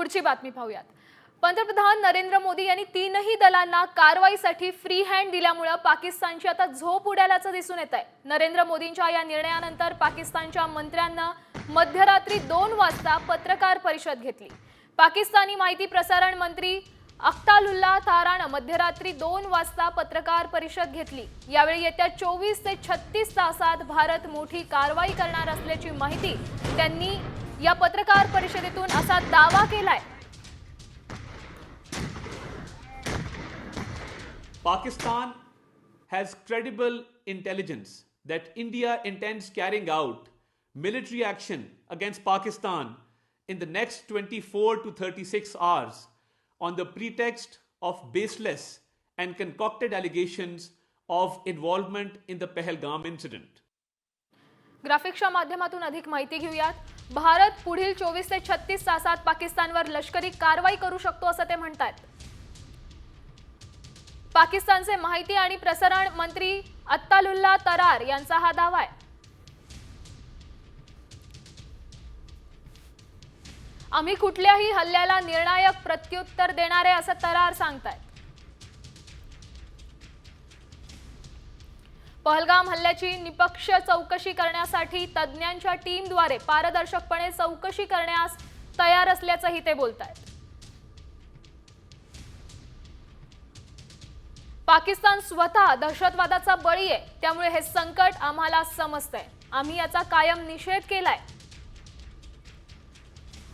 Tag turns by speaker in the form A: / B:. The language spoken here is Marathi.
A: पुढची बातमी पाहूयात. पंतप्रधान नरेंद्र मोदी यांनी तीनही दलांना कारवाईसाठी फ्री हँड दिल्यामुळं पाकिस्तानची आता झोप उडाल्याचं दिसून येत आहे नरेंद्र मोदींच्या या निर्णयानंतर पाकिस्तानच्या मंत्र्यांना मध्यरात्री दोन वाजता पत्रकार परिषद घेतली. पाकिस्तानी माहिती प्रसारण मंत्री अख्तालुल्ला तारानं मध्यरात्री दोन वाजता पत्रकार परिषद घेतली यावेळी येत्या चोवीस ते छत्तीस तासात भारत मोठी कारवाई करणार असल्याची माहिती त्यांनी या पत्रकार परिषदेतून असा दावा केलाय
B: Pakistan has credible intelligence that India intends carrying out military action against Pakistan in the next 24 to 36 hours on the pretext of baseless and concocted allegations of involvement in the Pehelgam incident.
A: ग्राफिक्सच्या माध्यमातून अधिक माहिती घेऊयात. भारत पुढील चोवीस ते छत्तीस तासात पाकिस्तानवर लष्करी कारवाई करू शकतो असं ते म्हणतात. पाकिस्तानचे माहिती आणि प्रसारण मंत्री अत्तालुल्ला तरार यांचा हा दावा आहे. आम्ही कुठल्याही हल्ल्याला निर्णायक प्रत्युत्तर देणार आहे असं तरार सांगतायत. पहलगाम हल्ल्याची निपक्ष चौकशी करण्यासाठी तज्ज्ञांच्या टीमद्वारे पारदर्शकपणे चौकशी करण्यास तयार असल्याचंही ते बोलतायत. पाकिस्तान स्वतः दहशतवादाचा बळी आहे त्यामुळे हे संकट आम्हाला समजतंय. आम्ही याचा कायम निषेध केलाय.